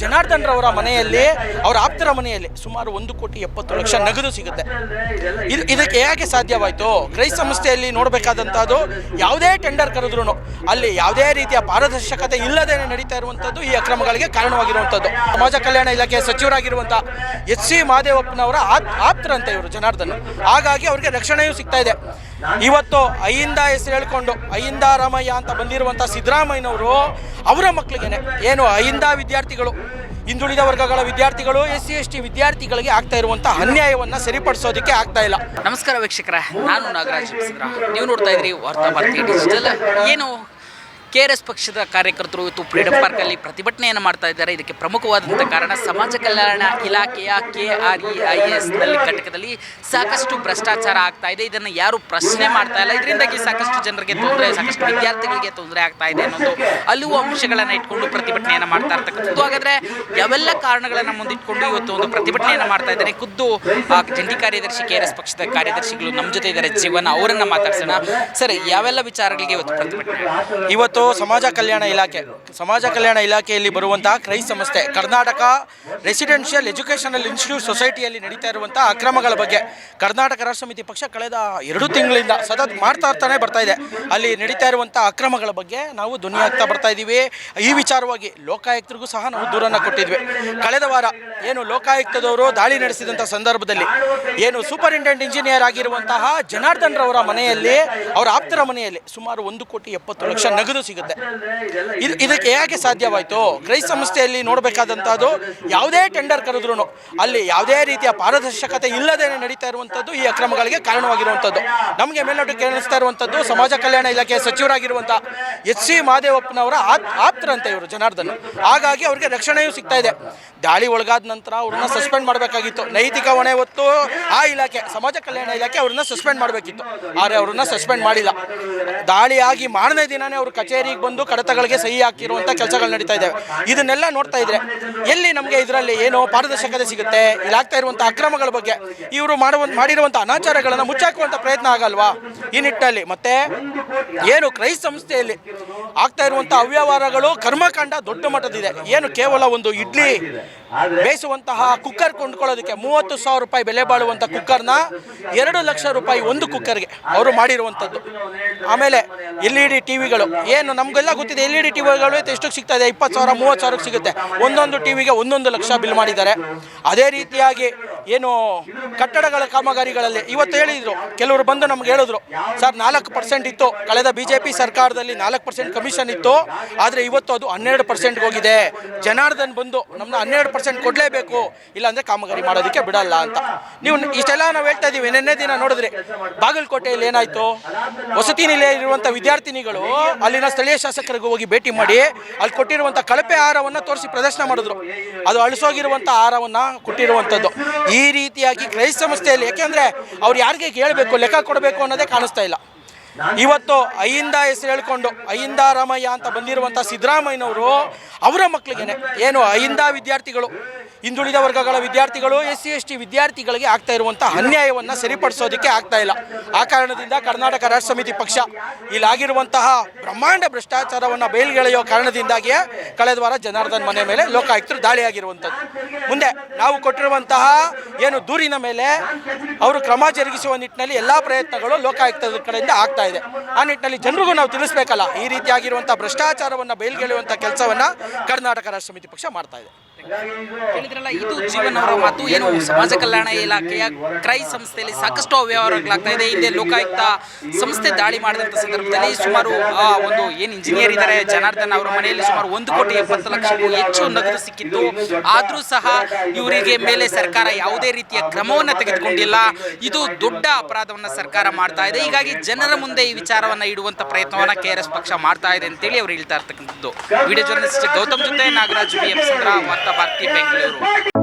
ಜನಾರ್ದನ್ ರವರ ಮನೆಯಲ್ಲಿ, ಅವರ ಆಪ್ತರ ಮನೆಯಲ್ಲಿ ಸುಮಾರು ಒಂದು ಕೋಟಿ ಎಪ್ಪತ್ತು ಲಕ್ಷ ನಗದು ಸಿಗುತ್ತೆ. ಇದು ಇದಕ್ಕೆ ಹೇಗೆ ಸಾಧ್ಯವಾಯಿತು? ಕ್ರೈಸ್ತ ಸಂಸ್ಥೆಯಲ್ಲಿ ನೋಡಬೇಕಾದಂಥದ್ದು ಯಾವುದೇ ಟೆಂಡರ್ ಕರೆದ್ರೂ ಅಲ್ಲಿ ಯಾವುದೇ ರೀತಿಯ ಪಾರದರ್ಶಕತೆ ಇಲ್ಲದೆ ನಡೀತಾ ಇರುವಂಥದ್ದು ಈ ಅಕ್ರಮಗಳಿಗೆ ಕಾರಣವಾಗಿರುವಂಥದ್ದು ಸಮಾಜ ಕಲ್ಯಾಣ ಇಲಾಖೆ ಸಚಿವರಾಗಿರುವಂಥ ಎಚ್ ಸಿ ಮಹದೇವಪ್ಪನವರ ಆಪ್ ಆಪ್ತರಂತೆ ಇವರು ಜನಾರ್ದನ್. ಹಾಗಾಗಿ ಅವರಿಗೆ ರಕ್ಷಣೆಯೂ ಸಿಗ್ತಾ ಇದೆ. ಇವತ್ತು ಅಯ್ಯಿಂದ ಹೆಸರು ಹೇಳ್ಕೊಂಡು ಅಯ್ಯಿಂದ ರಾಮಯ್ಯ ಅಂತ ಬಂದಿರುವಂಥ ಸಿದ್ದರಾಮಯ್ಯನವರು ಅವರ ಮಕ್ಕಳಿಗೇನೆ. ಏನು ಅಯ್ಯಿಂದ ವಿದ್ಯಾರ್ಥಿಗಳು ಹಿಂದುಳಿದ ವರ್ಗಗಳ ವಿದ್ಯಾರ್ಥಿಗಳು ಎಸ್ ಸಿ ಎಸ್ ಟಿ ವಿದ್ಯಾರ್ಥಿಗಳಿಗೆ ಆಗ್ತಾ ಇರುವಂಥ ಅನ್ಯಾಯವನ್ನು ಸರಿಪಡಿಸೋದಕ್ಕೆ ಆಗ್ತಾ ಇಲ್ಲ. ನಮಸ್ಕಾರ ವೀಕ್ಷಕರೇ ನಾನು ನಾಗರಾಜ್ ನೀವು ನೋಡ್ತಾ ಇದ್ರಿ ವಾರ್ತಾ ಭಾರತಿ ಡಿಜಿಟಲ್. ಏನು ಕೆ ಆರ್ ಎಸ್ ಪಕ್ಷದ ಕಾರ್ಯಕರ್ತರು ಇವತ್ತು ಫ್ರೀಡಂ ಪಾರ್ಕಲ್ಲಿ ಪ್ರತಿಭಟನೆಯನ್ನು ಮಾಡ್ತಾ ಇದ್ದಾರೆ. ಇದಕ್ಕೆ ಪ್ರಮುಖವಾದಂಥ ಕಾರಣ ಸಮಾಜ ಕಲ್ಯಾಣ ಇಲಾಖೆಯ ಕೆ ಆರ್ ಇ ಐ ಎಸ್ನಲ್ಲಿ ಘಟಕದಲ್ಲಿ ಸಾಕಷ್ಟು ಭ್ರಷ್ಟಾಚಾರ ಆಗ್ತಾ ಇದೆ. ಇದನ್ನು ಯಾರು ಪ್ರಶ್ನೆ ಮಾಡ್ತಾ ಇಲ್ಲ. ಇದರಿಂದಾಗಿ ಸಾಕಷ್ಟು ಜನರಿಗೆ ತೊಂದರೆ ಸಾಕಷ್ಟು ವಿದ್ಯಾರ್ಥಿಗಳಿಗೆ ತೊಂದರೆ ಆಗ್ತಾ ಇದೆ ಅನ್ನೋದು ಹಲವು ಅಂಶಗಳನ್ನು ಇಟ್ಕೊಂಡು ಪ್ರತಿಭಟನೆಯನ್ನು ಮಾಡ್ತಾ ಇರ್ತಕ್ಕಂಥದ್ದು. ಹಾಗಾದ್ರೆ ಯಾವೆಲ್ಲ ಕಾರಣಗಳನ್ನು ಮುಂದಿಟ್ಕೊಂಡು ಇವತ್ತು ಒಂದು ಪ್ರತಿಭಟನೆಯನ್ನು ಮಾಡ್ತಾ ಇದ್ದಾರೆ? ಖುದ್ದು ಆ, ಜಂಟಿ ಕಾರ್ಯದರ್ಶಿ ಕೆ ಆರ್ ಎಸ್ ಪಕ್ಷದ ಕಾರ್ಯದರ್ಶಿಗಳು ನಮ್ಮ ಜೊತೆ ಇದ್ದಾರೆ. ಜೀವನ ಅವರನ್ನ ಮಾತಾಡ್ಸೋಣ. ಸರ್ ಯಾವೆಲ್ಲ ವಿಚಾರಗಳಿಗೆ ಇವತ್ತು ಪ್ರತಿಭಟನೆ? ಇವತ್ತು ಸಮಾಜ ಕಲ್ಯಾಣ ಇಲಾಖೆ. ಸಮಾಜ ಕಲ್ಯಾಣ ಇಲಾಖೆಯಲ್ಲಿ ಬರುವಂತಹ ಕ್ರೈ ಸಂಸ್ಥೆ, ಕರ್ನಾಟಕ ರೆಸಿಡೆನ್ಷಿಯಲ್ ಎಜುಕೇಶನಲ್ ಇನ್ಸ್ಟಿಟ್ಯೂಟ್ ಸೊಸೈಟಿಯಲ್ಲಿ ನಡೀತಾ ಇರುವಂತಹ ಅಕ್ರಮಗಳ ಬಗ್ಗೆ ಕರ್ನಾಟಕ ರಾಷ್ಟ್ರ ಸಮಿತಿ ಪಕ್ಷ ಕಳೆದ ಎರಡು ತಿಂಗಳಿಂದ ಸತತ ಮಾಡ್ತಾ ಇರ್ತಾನೆ ಬರ್ತಾ ಇದೆ. ಅಲ್ಲಿ ನಡೀತಾ ಇರುವಂತಹ ಅಕ್ರಮಗಳ ಬಗ್ಗೆ ನಾವು ಧ್ವನಿ ಹಾಕ್ತಾ ಬರ್ತಾ ಇದ್ದೀವಿ. ಈ ವಿಚಾರವಾಗಿ ಲೋಕಾಯುಕ್ತರಿಗೂ ಸಹ ನಾವು ದೂರನ್ನು ಕೊಟ್ಟಿದ್ವಿ. ಕಳೆದ ವಾರ ಏನು ಲೋಕಾಯುಕ್ತದವರು ದಾಳಿ ನಡೆಸಿದಂತಹ ಸಂದರ್ಭದಲ್ಲಿ ಏನು ಸೂಪರಿಂಟೆಂಡೆಂಟ್ ಇಂಜಿನಿಯರ್ ಆಗಿರುವಂತಹ ಜನಾರ್ದನ್ ರವರ ಮನೆಯಲ್ಲಿ, ಅವರ ಆಪ್ತರ ಮನೆಯಲ್ಲಿ ಸುಮಾರು ಒಂದು ಕೋಟಿ ಎಪ್ಪತ್ತು ಲಕ್ಷ ನಗದು ಸಿಗುತ್ತೆ. ಇದು ಇದಕ್ಕೆ ಹೇಗೆ ಸಾಧ್ಯವಾಯಿತು? ಕ್ರೈಸ್ತ ಸಂಸ್ಥೆಯಲ್ಲಿ ನೋಡಬೇಕಾದಂಥದ್ದು ಯಾವುದೇ ಟೆಂಡರ್ ಕರೆದ್ರು ಅಲ್ಲಿ ಯಾವುದೇ ರೀತಿಯ ಪಾರದರ್ಶಕತೆ ಇಲ್ಲದೇ ನಡೀತಾ ಇರುವಂಥದ್ದು ಈ ಅಕ್ರಮಗಳಿಗೆ ಕಾರಣವಾಗಿರುವಂಥದ್ದು. ನಮಗೆ ಮೇಲ್ನೋಟ ಕಾಣಿಸ್ತಾ ಇರುವಂಥದ್ದು ಸಮಾಜ ಕಲ್ಯಾಣ ಇಲಾಖೆ ಸಚಿವರಾಗಿರುವಂಥ ಎಚ್ ಸಿ ಮಹದೇವಪ್ಪನವರ ಆತ್ ಆಪ್ತರಂತೆ ಇವರು ಜನಾರ್ದನ್. ಹಾಗಾಗಿ ಅವರಿಗೆ ರಕ್ಷಣೆಯೂ ಸಿಗ್ತಾ ಇದೆ. ದಾಳಿ ಒಳಗಾದ ನಂತರ ಅವ್ರನ್ನ ಸಸ್ಪೆಂಡ್ ಮಾಡಬೇಕಾಗಿತ್ತು. ನೈತಿಕ ಹೊಣೆ ಹೊತ್ತು ಆ ಇಲಾಖೆ, ಸಮಾಜ ಕಲ್ಯಾಣ ಇಲಾಖೆ ಅವ್ರನ್ನ ಸಸ್ಪೆಂಡ್ ಮಾಡಬೇಕಿತ್ತು. ಆದರೆ ಅವ್ರನ್ನ ಸಸ್ಪೆಂಡ್ ಮಾಡಿಲ್ಲ. ದಾಳಿಯಾಗಿ ಮಾರನೇ ದಿನನೇ ಅವರು ಕಚೇರಿಗೆ ಬಂದು ಕಡತಗಳಿಗೆ ಸಹಿ ಹಾಕಿರುವಂಥ ಕೆಲಸಗಳು ನಡೀತಾ ಇದ್ದಾವೆ ಇದನ್ನೆಲ್ಲ ನೋಡ್ತಾ ಇದ್ರೆ ಎಲ್ಲಿ ನಮಗೆ ಇದರಲ್ಲಿ ಏನು ಪಾರದರ್ಶಕತೆ ಸಿಗುತ್ತೆ, ಇಲ್ಲಿ ಆಗ್ತಾ ಇರುವಂಥ ಅಕ್ರಮಗಳ ಬಗ್ಗೆ, ಇವರು ಮಾಡುವ ಮಾಡಿರುವಂಥ ಅನಾಚಾರಗಳನ್ನು ಮುಚ್ಚಾಕುವಂಥ ಪ್ರಯತ್ನ ಆಗಲ್ವಾ? ಈ ನಿಟ್ಟಲ್ಲಿ ಮತ್ತೆ ಏನು ಕ್ರೈಸ್ತ ಸಂಸ್ಥೆಯಲ್ಲಿ ಆಗ್ತಾ ಇರುವಂಥ ಅವ್ಯವಹಾರಗಳು ಕರ್ಮಕಾಂಡ ದೊಡ್ಡ ಮಟ್ಟದಿದೆ. ಏನು ಕೇವಲ ಒಂದು ಇಡ್ಲಿ ಬೇಯಿಸುವಂತಹ ಕುಕ್ಕರ್ ಕೊಂಡ್ಕೊಳ್ಳೋದಕ್ಕೆ ಮೂವತ್ತು ಸಾವಿರ ರೂಪಾಯಿ ಬೆಲೆ ಬಾಳುವಂಥ ಕುಕ್ಕರ್ನ ಎರಡು ಲಕ್ಷ ರೂಪಾಯಿ ಒಂದು ಕುಕ್ಕರ್ಗೆ ಅವರು ಮಾಡಿರುವಂಥದ್ದು ಆಮೇಲೆ ಎಲ್ ಇ ಡಿ ಟಿವಿಗಳು ಏನು ನಮಗೆಲ್ಲ ಗೊತ್ತಿದೆ ಎಲ್ ಇ ಡಿ ಟಿವಿಗಳು ಎಷ್ಟಕ್ಕೆ ಸಿಗ್ತಾ ಇದೆ? ಇಪ್ಪತ್ತು ಸಾವಿರ, ಮೂವತ್ತು ಸಾವಿರಕ್ಕೆ ಸಿಗುತ್ತೆ. ಒಂದೊಂದು ಟಿವಿಗೆ ಒಂದೊಂದು ಲಕ್ಷ ಬಿಲ್ ಮಾಡಿದ್ದಾರೆ. ಅದೇ ರೀತಿಯಾಗಿ ಏನು ಕಟ್ಟಡಗಳ ಕಾಮಗಾರಿಗಳಲ್ಲಿ ಇವತ್ತು ಹೇಳಿದ್ರು. ಕೆಲವರು ಬಂದು ನಮ್ಗೆ ಹೇಳಿದ್ರು. ಸರ್, ನಾಲ್ಕು ಪರ್ಸೆಂಟ್ ಇತ್ತು. ಕಳೆದ ಬಿ ಜೆ ಪಿ ಸರ್ಕಾರದಲ್ಲಿ ನಾಲ್ಕು ಪರ್ಸೆಂಟ್ ಕಮಿಷನ್ ಇತ್ತು. ಆದರೆ ಇವತ್ತು ಅದು ಹನ್ನೆರಡು ಪರ್ಸೆಂಟ್ಗೆ ಹೋಗಿದೆ. ಜನಾರ್ದನ್ ಬಂದು ನಮ್ಮನ್ನ ಹನ್ನೆರಡು ಪರ್ಸೆಂಟ್ ಕೊಡಲೇಬೇಕು. ಇಲ್ಲಾಂದರೆ ಕಾಮಗಾರಿ ಮಾಡೋದಕ್ಕೆ ಬಿಡಲ್ಲ ಅಂತ. ನೀವು ಇಷ್ಟೆಲ್ಲ ನಾವು ಹೇಳ್ತಾ ಇದ್ದೀವಿ ನಿನ್ನೆ ದಿನ ನೋಡಿದ್ರೆ. ಬಾಗಲಕೋಟೆಯಲ್ಲಿ ಏನಾಯಿತು? ವಸತಿ ನಿಲಯ ವಿದ್ಯಾರ್ಥಿನಿಗಳು ಅಲ್ಲಿನ ಸ್ಥಳೀಯ ಶಾಸಕರಿಗೆ ಹೋಗಿ ಭೇಟಿ ಮಾಡಿ ಅಲ್ಲಿ ಕೊಟ್ಟಿರುವಂಥ ಕಳಪೆ ಆಹಾರವನ್ನು ತೋರಿಸಿ ಪ್ರದರ್ಶನ ಮಾಡಿದ್ರು. ಅದು ಅಳಿಸೋಗಿರುವಂಥ ಆಹಾರವನ್ನು ಕೊಟ್ಟಿರುವಂಥದ್ದು ಈ ರೀತಿಯಾಗಿ ಕ್ರೈಸ್ತ ಸಂಸ್ಥೆಯಲ್ಲಿ ಯಾಕೆಂದರೆ ಅವ್ರು ಯಾರಿಗೆ ಕೇಳಬೇಕು, ಲೆಕ್ಕ ಕೊಡಬೇಕು ಅನ್ನೋದೇ ಕಾಣಿಸ್ತಾ ಇಲ್ಲ. ಇವತ್ತು ಅಯ್ಯಿಂದ ಹೆಸರು ಹೇಳ್ಕೊಂಡು, ಅಯ್ಯಿಂದ ರಾಮಯ್ಯ ಅಂತ ಬಂದಿರುವಂಥ ಸಿದ್ದರಾಮಯ್ಯನವರು ಅವರ ಮಕ್ಕಳಿಗೇನೆ ಏನು, ಅಯ್ಯಿಂದ ವಿದ್ಯಾರ್ಥಿಗಳು. ಹಿಂದುಳಿದ ವರ್ಗಗಳ ವಿದ್ಯಾರ್ಥಿಗಳು ಎಸ್ ಸಿ ಎಸ್ ಟಿ ವಿದ್ಯಾರ್ಥಿಗಳಿಗೆ ಆಗ್ತಾ ಇರುವಂಥ ಅನ್ಯಾಯವನ್ನು ಸರಿಪಡಿಸೋದಕ್ಕೆ ಆಗ್ತಾ ಇಲ್ಲ. ಆ ಕಾರಣದಿಂದ ಕರ್ನಾಟಕ ರಾಷ್ಟ್ರ ಸಮಿತಿ ಪಕ್ಷ ಇಲ್ಲಾಗಿರುವಂತಹ ಬ್ರಹ್ಮಾಂಡ ಭ್ರಷ್ಟಾಚಾರವನ್ನು ಬಯಲ್ಗೆಳೆಯೋ ಕಾರಣದಿಂದಾಗಿಯೇ ಕಳೆದ ವಾರ ಜನಾರ್ದನ್ ಮನೆ ಮೇಲೆ ಲೋಕಾಯುಕ್ತರು ದಾಳಿಯಾಗಿರುವಂಥದ್ದು ಮುಂದೆ ನಾವು ಕೊಟ್ಟಿರುವಂತಹ ಏನು ದೂರಿನ ಮೇಲೆ ಅವರು ಕ್ರಮ ಜರುಗಿಸುವ ನಿಟ್ಟಿನಲ್ಲಿ ಎಲ್ಲ ಪ್ರಯತ್ನಗಳು ಲೋಕಾಯುಕ್ತದ ಕಡೆಯಿಂದ ಆಗ್ತಾ ಇದೆ. ಆ ನಿಟ್ಟಿನಲ್ಲಿ ಜನರಿಗೂ ನಾವು ತಿಳಿಸ್ಬೇಕಲ್ಲ, ಈ ರೀತಿಯಾಗಿರುವಂಥ ಭ್ರಷ್ಟಾಚಾರವನ್ನು ಬಯಲ್ಗೆಳೆಯುವಂಥ ಕೆಲಸವನ್ನು ಕರ್ನಾಟಕ ರಾಷ್ಟ್ರ ಸಮಿತಿ ಪಕ್ಷ ಮಾಡ್ತಾ ಇದೆ. ಹೇಳಿದ್ರಲ್ಲ, ಇದು ಜೀವನ ಅವರ ಮಾತು, ಏನು ಸಮಾಜ ಕಲ್ಯಾಣ ಇಲಾಖೆಯ ಕ್ರೈ ಸಂಸ್ಥೆಯಲ್ಲಿ ಸಾಕಷ್ಟು ಅವ್ಯವಹಾರಗಳಾಗ್ತಾ ಇದೆ. ಹಿಂದೆ ಲೋಕಾಯುಕ್ತ ಸಂಸ್ಥೆ ದಾಳಿ ಮಾಡಿದಂಥ ಸಂದರ್ಭದಲ್ಲಿ ಸುಮಾರು ಒಂದು ಏನು ಇಂಜಿನಿಯರ್ ಇದ್ದಾರೆ, ಜನಾರ್ದನ್ ಅವರ ಮನೆಯಲ್ಲಿ ಸುಮಾರು ಒಂದು ಕೋಟಿ ಎಪ್ಪತ್ತು ಲಕ್ಷಕ್ಕೂ ಹೆಚ್ಚು ನಗದು ಸಿಕ್ಕಿತ್ತು. ಆದರೂ ಸಹ ಇವರಿಗೆ ಮೇಲೆ ಸರ್ಕಾರ ಯಾವುದೇ ರೀತಿಯ ಕ್ರಮವನ್ನು ತೆಗೆದುಕೊಂಡಿಲ್ಲ. ಇದು ದೊಡ್ಡ ಅಪರಾಧವನ್ನು ಸರ್ಕಾರ ಮಾಡ್ತಾ ಇದೆ. ಹೀಗಾಗಿ ಜನರ ಮುಂದೆ ಈ ವಿಚಾರವನ್ನು ಇಡುವಂಥ ಪ್ರಯತ್ನವನ್ನು ಕೆ ಆರ್ ಎಸ್ ಪಕ್ಷ ಮಾಡ್ತಾ ಇದೆ ಅಂತೇಳಿ ಅವ್ರು ಹೇಳ್ತಾ ಇರ್ತಕ್ಕಂಥದ್ದು. ವಿಡಿಯೋ ಜರ್ನಲಿಸ್ಟ್ ಗೌತಮ್ ಜೊತೆ ನಾಗರಾಜ್ ಬಿ ಎಂ ಚಂದ್ರ ವಾರ್ತಾ ಭಾರತಿ ಬೆಂಗಳೂರು